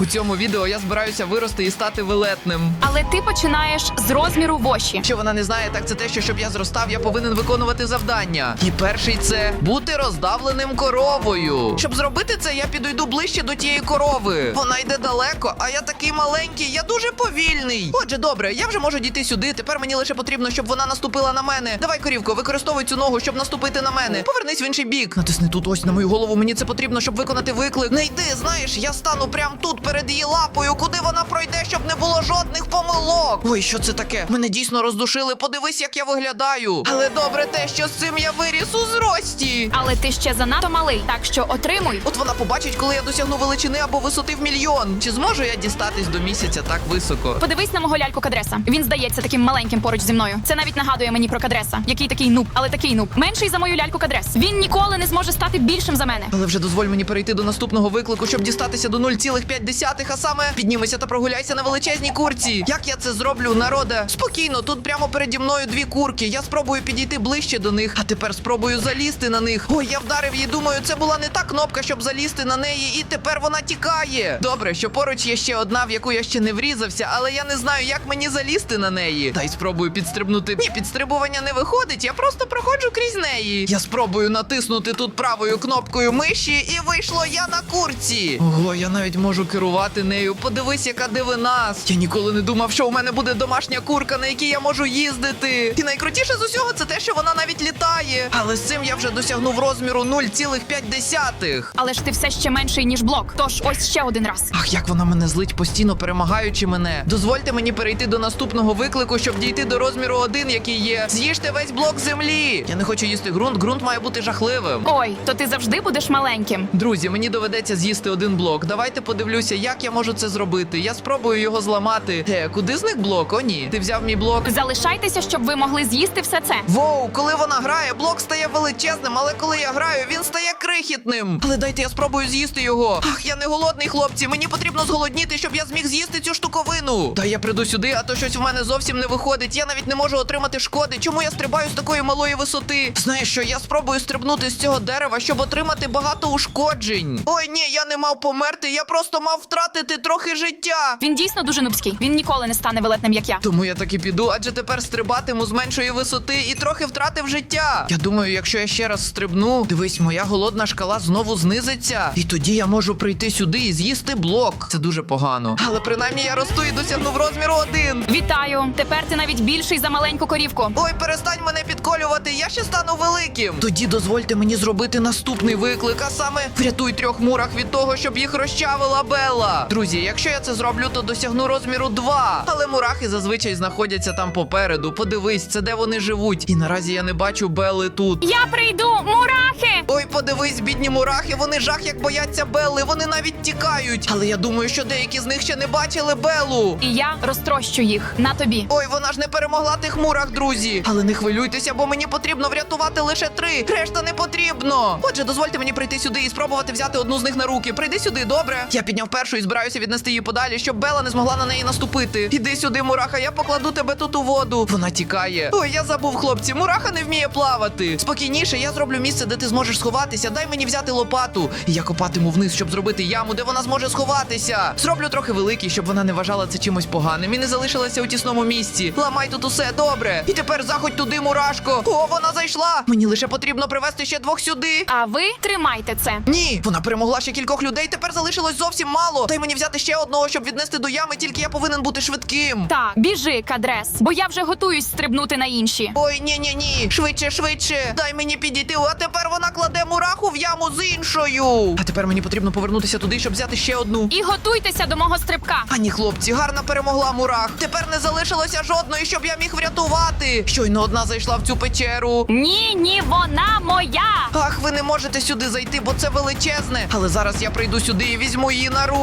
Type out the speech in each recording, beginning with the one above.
У цьому відео я збираюся вирости і стати велетним. Але ти починаєш з розміру воші. Що вона не знає, так це те, що щоб я зростав, я повинен виконувати завдання. І перший це бути роздавленим коровою. Щоб зробити це, я підійду ближче до тієї корови. Вона йде далеко, а я такий маленький, я дуже повільний. Отже, добре, я вже можу дійти сюди. Тепер мені лише потрібно, щоб вона наступила на мене. Давай, корівко, використовуй цю ногу, щоб наступити на мене. Повернись в інший бік. Натисни тут ось на мою голову. Мені це потрібно, щоб виконати виклик. Не йди, знаєш, я стану прямо тут перед її лапою, куди вона пройде, щоб не було жодних помилок. Ой, що це таке? Мене дійсно роздушили. Подивись, як я виглядаю. Але добре те, що з цим я виріс у зрості. Але ти ще занадто малий, так що отримуй. От вона побачить, коли я досягну величини або висоти в мільйон. Чи зможу я дістатись до місяця так високо? Подивись на мого ляльку кадреса. Він здається таким маленьким поруч зі мною. Це навіть нагадує мені про кадреса. Який такий нуб, але такий нуб. Менший за мою ляльку кадрес. Він ніколи не зможе стати більшим за мене. Але вже дозволь мені перейти до наступного виклику, щоб дістатися до 0,5, а саме піднімися та прогуляйся на величезній курці. Як я це зроблю, народе? Спокійно, тут прямо переді мною дві курки. Я спробую підійти ближче до них, а тепер спробую залізти на них. Ой, я вдарив її. Думаю, це була не та кнопка, щоб залізти на неї, і тепер вона тікає. Добре, що поруч є ще одна, в яку я ще не врізався, але я не знаю, як мені залізти на неї. Та й спробую підстрибнути. Ні, підстрибування не виходить, я просто проходжу крізь неї. Я спробую натиснути тут правою кнопкою миші, і вийшло я на курці. Ого, я навіть можу керувати нею. Подивись, яка дивина. Я ніколи не думав, що у мене буде домашня курка, на якій я можу їздити. І найкрутіше з усього це те, що вона навіть літає. Але з цим я вже досягнув розміру 0,5. Але ж ти все ще менший, ніж блок. Тож ось ще один раз. Ах, як вона мене злить, постійно перемагаючи мене. Дозвольте мені перейти до наступного виклику, щоб дійти до розміру 1, який є. З'їжте весь блок землі. Я не хочу їсти ґрунт. Ґрунт має бути жахливим. Ой, то ти завжди будеш маленьким. Друзі, мені доведеться з'їсти один блок. Давайте подивлюся, як я можу це зробити. Я спробую його зламати. Е, куди зник блок? О, ні. Ти взяв мій блок. Залишайтеся, щоб ви могли з'їсти все це. Воу, коли вона грає, блок стає величезним, але коли я граю, він стає крихітним. Але дайте я спробую з'їсти його. Ах, я не голодний, хлопці. Мені потрібно зголодніти, щоб я зміг з'їсти цю штуковину. Та я прийду сюди, а то щось в мене зовсім не виходить. Я навіть не можу отримати шкоди. Чому я стрибаю з такої малої висоти? Знаєш що, я спробую стрибнути з цього дерева, щоб отримати багато ушкоджень. Ой, ні, я не мав померти, я просто мав втратити трохи життя. Він дійсно дуже нубський. Він ніколи не стане велетним, як я. Тому я так і піду, адже тепер стрибатиму з меншої висоти і трохи втратив життя. Я думаю, якщо я ще раз стрибну, дивись, моя голодна шкала знову знизиться. І тоді я можу прийти сюди і з'їсти блок. Це дуже погано. Але принаймні я росту і досягнув розміру один. Вітаю! Тепер ти навіть більший за маленьку корівку. Ой, перестань мене підколювати, я ще стану великим. Тоді дозвольте мені зробити наступний виклик, а саме врятуй трьох мурах від того, щоб їх розчавила Белла. Друзі, якщо я це зроблю, то досягну розміру 2. Але мурахи зазвичай знаходяться там попереду. Подивись, це де вони живуть. І наразі я не бачу Белли тут. Я прийду! Мурахи! Ой, подивись, бідні мурахи, вони жах як бояться Белли, вони навіть тікають. Але я думаю, що деякі з них ще не бачили Беллу. І я розтрощу їх на тобі. Ой, вона ж не перемогла тих мурах, друзі. Але не хвилюйтеся, бо мені потрібно врятувати лише три. Решта не потрібно. Отже, дозвольте мені прийти сюди і спробувати взяти одну з них на руки. Прийди сюди, добре. Я підняв першу і збираюся віднести її подалі, щоб Бела не змогла на неї наступити. Іди сюди, мураха, я покладу тебе тут у воду. Вона тікає. Ой, я забув, хлопці. Мураха не вміє плавати. Спокійніше, я зроблю місце, де ти зможеш сховатися. Дай мені взяти лопату. І я копатиму вниз, щоб зробити яму, де вона зможе сховатися. Зроблю трохи великий, щоб вона не вважала це чимось поганим і не залишилася у тісному місці. Ламай тут усе добре. І тепер заходь туди, мурашко. О, вона зайшла. Мені лише потрібно привезти ще двох сюди. А ви тримайте це. Ні, вона перемогла ще кількох людей. Тепер залишилось зовсім мало. Дай мені взяти ще одного, щоб віднести до ями, тільки я повинен бути швидким. Так, біжи, кадрес, бо я вже готуюсь стрибнути на інші. Ой, ні, ні, ні. Швидше, швидше. Дай мені підійти. А тепер вона кладе мураху в яму з іншою. А тепер мені потрібно повернутися туди, щоб взяти ще одну. І готуйтеся до мого стрибка. Ані, хлопці, гарно перемогла мурах. Тепер не залишилося жодної, щоб я міг врятувати. Щойно одна зайшла в цю печеру. Ні, ні, вона моя. Ах, ви не можете сюди зайти, бо це величезне. Але зараз я прийду сюди і візьму її на руки.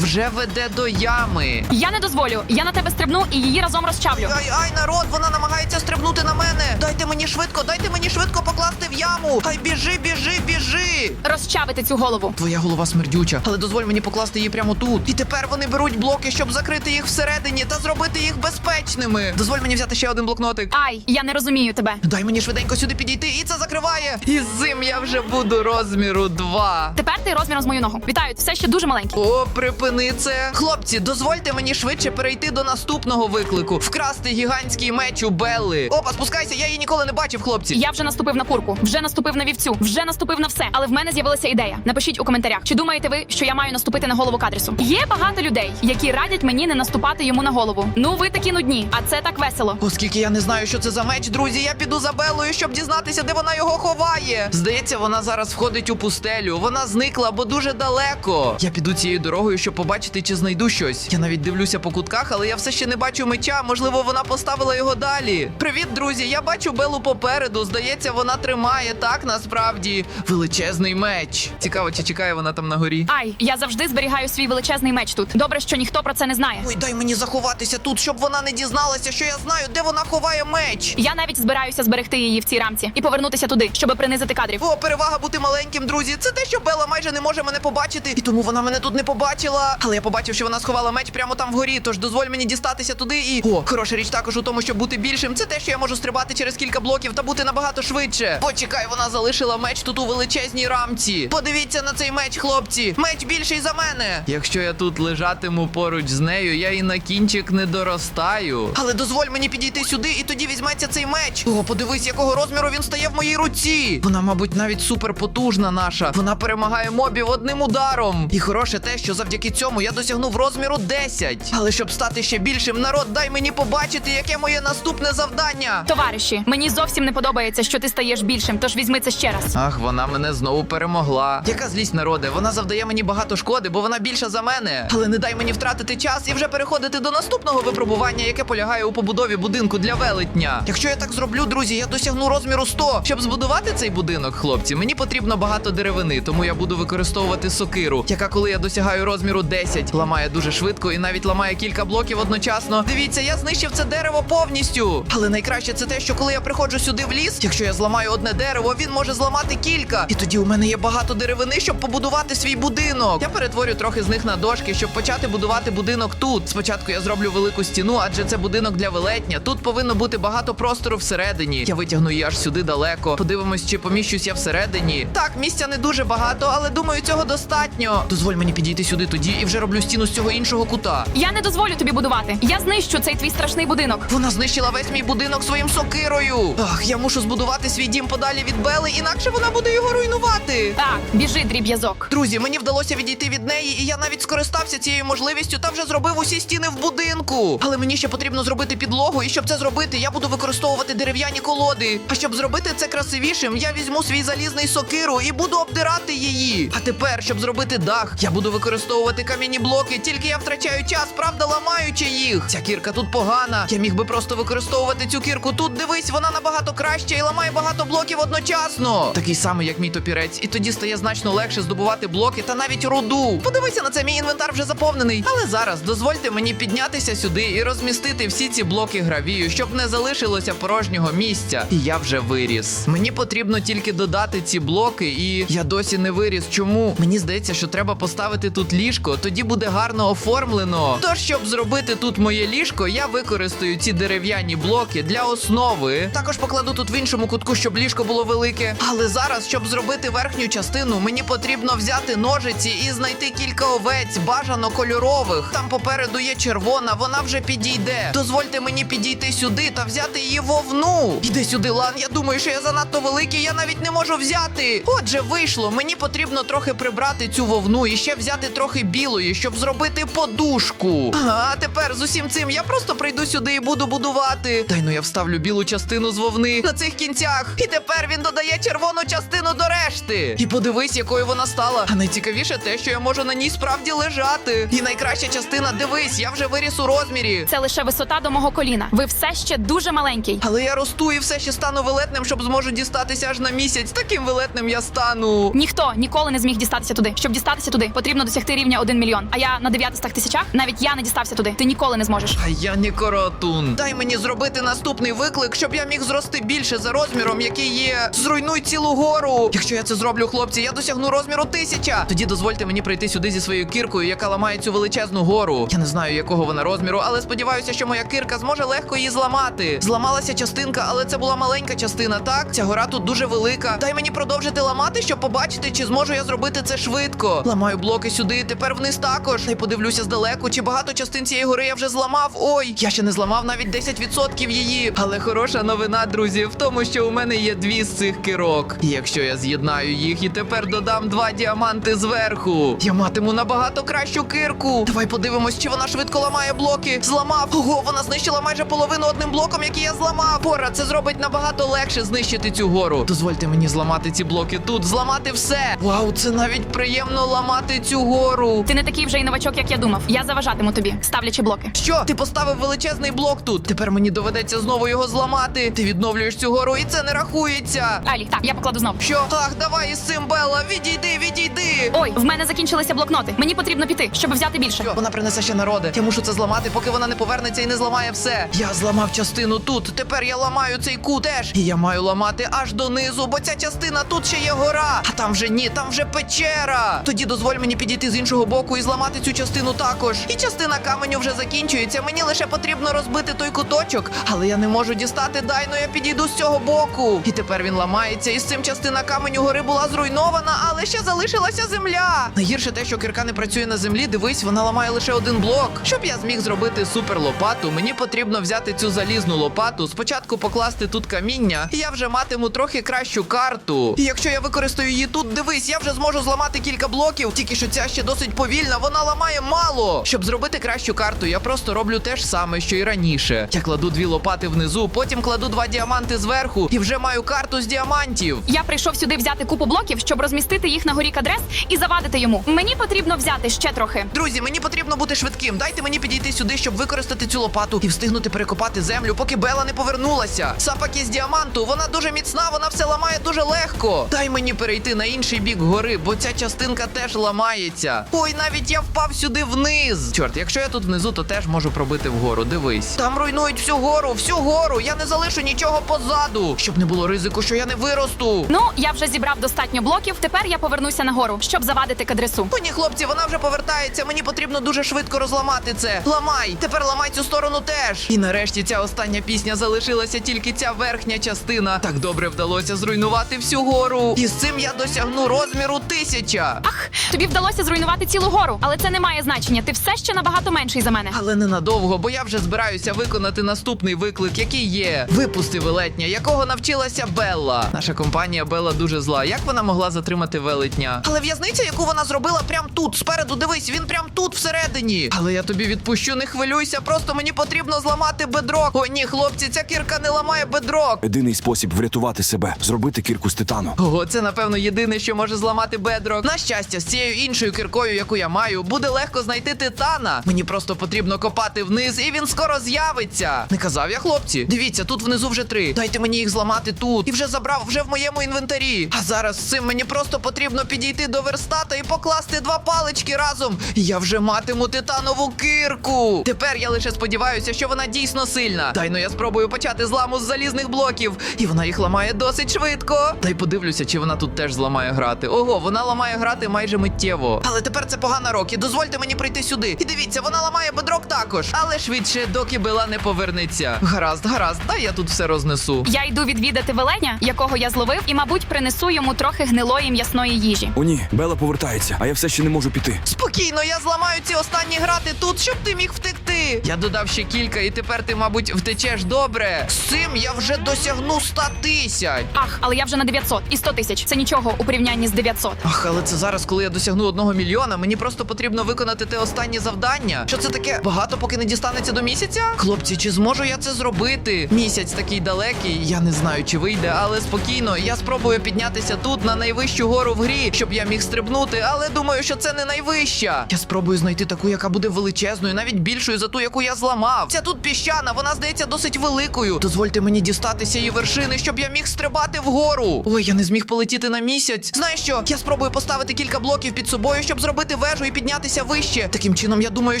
Вже веде до ями. Я не дозволю. Я на тебе стрибну і її разом розчавлю. Ай, ай, народ, вона намагається стрибнути на мене. Дайте мені швидко, дайте мені швидко покласти в яму. Ай, біжи, біжи. біжи! Розчавити цю голову. Твоя голова смердюча, але дозволь мені покласти її прямо тут. І тепер вони беруть блоки, щоб закрити їх всередині та зробити їх безпечними. Дозволь мені взяти ще один блокнотик. Ай, я не розумію тебе. Дай мені швиденько сюди підійти, і це закриває. І з цим я вже буду розміру 2. Тепер ти розміром з мою ногу. Вітаю, все ще дуже маленький. О, припини це. Хлопці, дозвольте мені швидше перейти до наступного виклику. Вкрасти гігантський меч у Белли. Опа, спускайся, я її ніколи не бачив, хлопці. Я вже наступив на курку, вже наступив на вівцю, вже наступив на все. Але в мене з'явилася ідея. Напишіть у коментарях, чи думаєте ви, що я маю наступити на голову кадрісу? Є багато людей, які радять мені не наступати йому на голову. Ну ви такі нудні, а це так весело. Оскільки я не знаю, що це за меч, друзі, я піду за Беллою, щоб дізнатися, де вона його ховає. Здається, вона зараз входить у пустелю. Вона зникла, бо дуже далеко. Я піду цією дорогою, щоб побачити, чи знайду щось. Я навіть дивлюся по кутках, але я все ще не бачу меча. Можливо, вона поставила його далі. Привіт, друзі! Я бачу Беллу попереду. Здається, вона тримає так насправді величезний меч. Цікаво, чи чекає вона там на горі. Ай, я завжди зберігаю свій величезний меч тут. Добре, що ніхто про це не знає. Ой, дай мені заховатися тут, щоб вона не дізналася, що я знаю, де вона ховає меч. Я навіть збираюся зберегти її в цій рамці і повернутися туди, щоб принизити кадрів. О, перевага бути маленьким, друзі. Це те, що Бела майже не може мене побачити, і тому вона мене тут не побачила. Але я побачив, що вона сховала меч прямо там вгорі. Тож дозволь мені дістатися туди. І о, хороша річ також у тому, щоб бути більшим. Це те, що я можу стрибати через кілька блоків та бути набагато швидше. Почекай, вона залишила меч тут у величезній рамці. Подивіться на цей меч, хлопці. Меч більший за мене. Якщо я тут лежатиму поруч з нею, я і на кінчик не доростаю. Але дозволь мені підійти сюди, і тоді візьметься цей меч. О, подивись, якого розміру він стає в моїй руці. Вона, мабуть, навіть суперпотужна наша. Вона перемагає мобів одним ударом. І хороше те, що завдяки цьому я досягнув розміру 10. Але щоб стати ще більшим, народ, дай мені побачити, яке моє наступне завдання. Товариші, мені зовсім не подобається, що ти стаєш більшим, тож візьми це ще раз. Ах, вона мене знову перемогла. Яка злість народе? Вона завдає мені багато шкоди, бо вона більша за мене. Але не дай мені втратити час і вже переходити до наступного випробування, яке полягає у побудові будинку для велетня. Якщо я так зроблю, друзі, я досягну розміру 100. Щоб збудувати цей будинок, хлопці, мені потрібно багато деревини, тому я буду використовувати сокиру, яка, коли я досягаю розміру 10, ламає дуже швидко і навіть ламає кілька блоків одночасно. Дивіться, я знищив це дерево повністю. Але найкраще це те, що коли я приходжу сюди в ліс, якщо я зламаю одне дерево, він може зламати кілька. І тоді у мене є багато деревини, щоб побудувати свій будинок. Я перетворю трохи з них на дошки, щоб почати будувати будинок тут. Спочатку я зроблю велику стіну, адже це будинок для велетня. Тут повинно бути багато простору всередині. Я витягну її аж сюди далеко. Подивимось, чи поміщусь я всередині. Так, місця не дуже багато, але думаю, цього достатньо. Дозволь мені підійти сюди тоді і вже роблю стіну з цього іншого кута. Я не дозволю тобі будувати. Я знищу цей твій страшний будинок. Вона знищила весь мій будинок своїм сокирою. Ах, я мушу збудувати свій дім подалі від Бели, інакше вона буде його руйнувати. Так, біжи, дріб'язок. Друзі, мені вдалося відійти від неї, і я навіть скористався цією можливістю та вже зробив усі стіни в будинку. Але мені ще потрібно зробити підлогу, і щоб це зробити, я буду використовувати дерев'яні колоди. А щоб зробити це красивішим, я візьму свій залізний сокиру і буду обдирати її. А тепер, щоб зробити дах, я буду використовувати кам'яні блоки, тільки я втрачаю час, правда, ламаючи їх. Ця кірка тут погана. Я міг би просто використовувати цю кірку тут. Дивись, вона набагато краща і ламає багато блоків одночасно. Такий самий, як мій топірець, і тоді стає значно легше здобувати блоки та навіть руду. Подивися на це, мій інвентар вже заповнений. Але зараз дозвольте мені піднятися сюди і розмістити всі ці блоки гравію, щоб не залишилося порожнього місця. І я вже виріс. Мені потрібно тільки додати ці блоки, і я досі не виріс. Чому? Мені здається, що треба поставити тут ліжко, тоді буде гарно оформлено. Тож, щоб зробити тут моє ліжко, я використаю ці дерев'яні блоки для основи. Також покладу тут в іншому кутку, щоб ліжко було велике. Але зараз, щоб зробити верхню частину, мені потрібно взяти ножиці і знайти кілька овець, бажано кольорових. Там попереду є червона, вона вже підійде. Дозвольте мені підійти сюди та взяти її вовну. Іди сюди, Лан. Я думаю, що я занадто великий, я навіть не можу взяти. Отже, вийшло. Мені потрібно трохи прибрати цю вовну і ще взяти трохи білої, щоб зробити подушку. А тепер з усім цим я просто прийду сюди і буду будувати. Дай ну я вставлю білу частину з вовни на цих кінцях. І тепер він додає червону частину до решти. І подивись, якою вона стала. А найцікавіше те, що я можу на ній справді лежати. І найкраща частина, дивись, я вже виріс у розмірі. Це лише висота до мого коліна. Ви все ще дуже маленький. Але я росту і все ще стану велетним, щоб зможу дістатися аж на місяць. Таким велетним я стану. Ніхто ніколи не зміг дістатися туди. Щоб дістатися туди, потрібно досягти рівня 1 мільйон. А я на 900 тисячах навіть я не дістався туди. Ти ніколи не зможеш. А я не коротун. Дай мені зробити наступний виклик, щоб я міг зрости більше за розміром, який є. Зруйнуй цілу гору. Якщо я це зроблю, хлопці, я досягну розміру тисяча. Тоді дозвольте мені прийти сюди зі своєю кіркою, яка ламає цю величезну гору. Я не знаю, якого вона розміру, але сподіваюся, що моя кирка зможе легко її зламати. Зламалася частинка, але це була маленька частина. Так, ця гора тут дуже велика. Дай мені продовжити ламати, щоб побачити, чи зможу я зробити це швидко. Ламаю блоки сюди, тепер вниз також. Дай подивлюся здалеку, чи багато частин цієї гори я вже зламав. Ой, я ще не зламав навіть 10% її. Але хороша новина, друзі, в тому, що у мене є дві з цих кирок. І якщо я з'єднаю їх і тепер додам два діаманти зверху, я матиму набагато кращу кирку. Давай подивимось, чи вона швидко ламає блоки. Зламав. Ого, вона знищила майже половину одним блоком, який я зламав. Пора, це зробить набагато легше знищити цю гору. Дозвольте мені зламати ці блоки тут, зламати все. Вау, це навіть приємно ламати цю гору. Ти не такий вже й новачок, як я думав. Я заважатиму тобі, ставлячи блоки. Що? Ти поставив величезний блок тут. Тепер мені доведеться знову його зламати. Ти відновлюєш цю гору, і це не рахується. Алі, так, я покладу знову. Що? Так, давай із цим, Белла, відійди, відійди. Ой, в мене закінчилися блокноти. Мені потрібно піти, щоб взяти більше. Що? Вона принесе ще народи. Я мушу це зламати, поки вона не повернеться і не зламає все. Я зламав частину тут. Тепер я ламаю цей кут теж. І я маю ламати аж донизу, бо ця частина тут ще є гора. А там вже ні, там вже печера. Тоді дозволь мені підійти з іншого боку і зламати цю частину також. І частина каменю вже закінчується. Мені лише потрібно розбити той куточок, але я не можу дістати. Дай ну я підійду з цього боку. І тепер він ламається. І з цим частина каменю гори була зруйнована, але ще залишилася земля. Найгірше те, що кирка не працює на землі. Дивись, вона ламає лише один блок. Щоб я зміг зробити супер лопату, мені потрібно взяти цю залізну лопату, спочатку покласти тут каміння, і я вже матиму трохи кращу карту. І якщо я використаю її тут, дивись, я вже зможу зламати кілька блоків. Тільки що ця ще досить повільна, вона ламає мало. Щоб зробити кращу карту, я просто роблю те ж саме, що і раніше. Я кладу дві лопати внизу, потім кладу два діаманти зверху і вже маю карту з діамантів. Я прийшов сюди взяти купу блоків, щоб розмістити їх на горі кадрес і завадити йому. Мені потрібно взяти ще трохи. Друзі, мені потрібно бути швидким. Дайте мені підійти сюди, щоб використати цю лопату і встигнути перекопати землю, поки Бела не повернулася. Сапаки з діаманту, вона дуже міцна, вона все ламає дуже легко. Дай мені перейти на інший бік гори, бо ця частинка теж ламається. Ой, навіть я впав сюди вниз. Чорт, якщо я тут внизу, то теж можу пробити вгору. Дивись. Там руйнують всю гору, всю гору. Я не залишу нічого позаду, щоб не було ризику, що я не виросту. Ну, я вже зібрав достатньо блоків. Тепер я повернуся нагору, щоб завадити кадресу. О, ні, хлопці, вона вже повертається. Мені потрібно дуже швидко розламати це. Ламай! Тепер ламай цю сторону теж. І нарешті ця остання пісня залишилася тільки ця верхня частина. Так добре вдалося зруйнувати всю гору. І з цим я досягну розміру тисяча. Ах, тобі вдалося зруйнувати цілу гору, але це не має значення. Ти все ще набагато менший за мене. Але ненадовго, бо я вже збираюся виконати наступний виклик, який є. Випусти велетня, якого навчилася Белла. Наша компанія Белла дуже зла. Як вона могла затримати велетня? Але в'язниця, яку вона зробила прям тут, спереду, дивись, він прям тут всередині. Але я тобі відпущу, не хвилюйся, просто мені потрібно зламати бедрок. О, ні, хлопці, ця кірка не ламає бедрок. Єдиний спосіб врятувати себе зробити кірку з титану. Ого, це напевно єдине, що може зламати бедрок. На щастя, з цією іншою киркою, яку я маю, буде легко знайти титана. Мені просто потрібно копати вниз, і він скоро з'явиться. Не казав я, хлопці. Дивіться, тут внизу вже три. Дайте мені їх зламати тут. І вже забрав вже в моєму інвентарі. А зараз з цим мені просто потрібно підійти до верстата і покласти два палички разом. Я вже матиму титанову кирку. Тепер я лише сподіваюся, що вона дійсно сильна. Дай ну я спробую почати зламу з залізних блоків. І вона їх ламає досить швидко. Дай подивлюся, чи вона тут теж зламає грати. Ого, вона ламає грати майже миттєво. Але тепер це погана роки. Дозвольте мені прийти сюди. І дивіться, вона ламає бедрок також. Але швидше, доки Бела не повернеться. Гаразд, гаразд, дай я тут все рознесу. Я йду відвідати веленя, якого я зловив, і, мабуть, принесу йому трохи гнилої м'ясної їжі. О, ні, Бела повертається, а я все ще не можу піти. Спокійно, я зламаю ці останні грати тут, щоб ти міг втекти. Я додав ще кілька, і тепер ти, мабуть, втечеш добре. З цим я вже досягну 100 тисяч. Ах, але я вже на 900 і 100 тисяч. Це нічого у порівнянні з 900. Ах, але це зараз, коли я досягну одного мільйона, мені просто потрібно виконати те останнє завдання. Що це таке? Багато поки не дістанеться до місяця? Хлопці, чи зможу я це зробити? Місяць такий далекий, я не знаю, чи вийде, але спокійно, я спробую піднятися тут на найвищу гору в грі, щоб я міг стрибнути, але думаю, що це не найвища. Я спробую знайти таку, яка буде величезною, навіть більшою за ту, яку я зламав. Ця тут піщана, вона здається досить великою. Дозвольте мені дістатися її вершини, щоб я міг стрибати вгору. Ой, я не зміг полетіти на місяць. Знаєш що? Я спробую поставити кілька блоків під собою, щоб зробити вежу і піднятися вище. Таким чином, я думаю,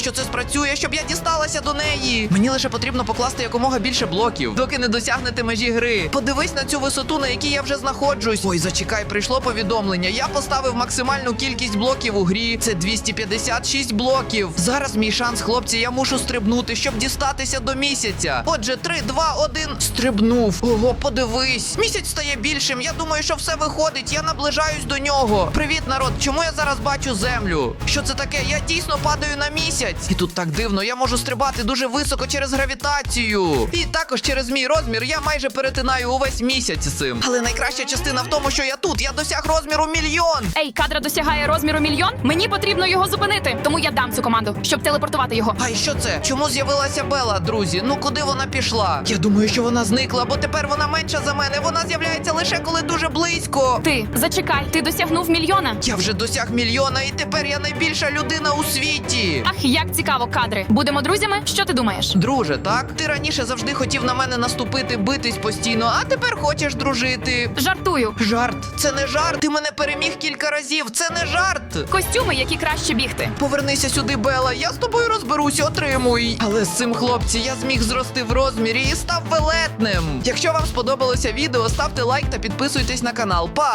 що це спрацює, щоб я дісталася до неї. Мені лише потрібно покласти якомога більше блоків, доки не досягнете межі гри. Подивись на цю висоту, на якій я вже знаходжусь. Ой, зачекай, прийшло повідомлення. Я поставив максимальну кількість блоків у грі. Це 256 блоків. Зараз мій шанс, хлопці, я мушу стрибнути, щоб дістатися до місяця. Отже, 3, 2, 1, стрибнув. Ого, подивись. Місяць стає більшим. Я думаю, що все виходить. Я наближаюсь до нього. Привіт, народ. Чому я зараз бачу землю? Що це таке? Я дійсно падаю на місяць. І тут так дивно, я можу стрибати дуже високо через гравітацію. І також через мій розмір я майже перетинаю увесь місяць з цим. Але найкраща частина в тому, що я тут. Я досяг розміру мільйон. Ей, кадра досягає розміру мільйон. Мені потрібно його зупинити. Тому я дам цю команду, щоб телепортувати його. А і що це? Чому з'явилася Бела, друзі? Ну куди вона пішла? Я думаю, що вона зникла, бо тепер вона менша за мене. Вона з'являється лише коли дуже близько. Ти зачекай, ти досягнув мільйона. Я вже досяг мільйона, і тепер я найбільша людина у світі. Ах, як цікаво, кадри. Будемо друзями? Що ти думаєш? Друже, так? Ти раніше завжди хотів на мене наступити, битись постійно, а тепер хочеш дружити. Жартую. Жарт, це не жарт. Ти мене переміг кілька разів. Це не жарт. Костюми, які краще бігти. Повернися сюди, Бела. Я з тобою розберуся, отримуй. Але з цим хлопці я зміг зрости в розмірі і став велетним. Якщо вам сподобалося відео, ставте лайк та підписуйтесь на канал. Па!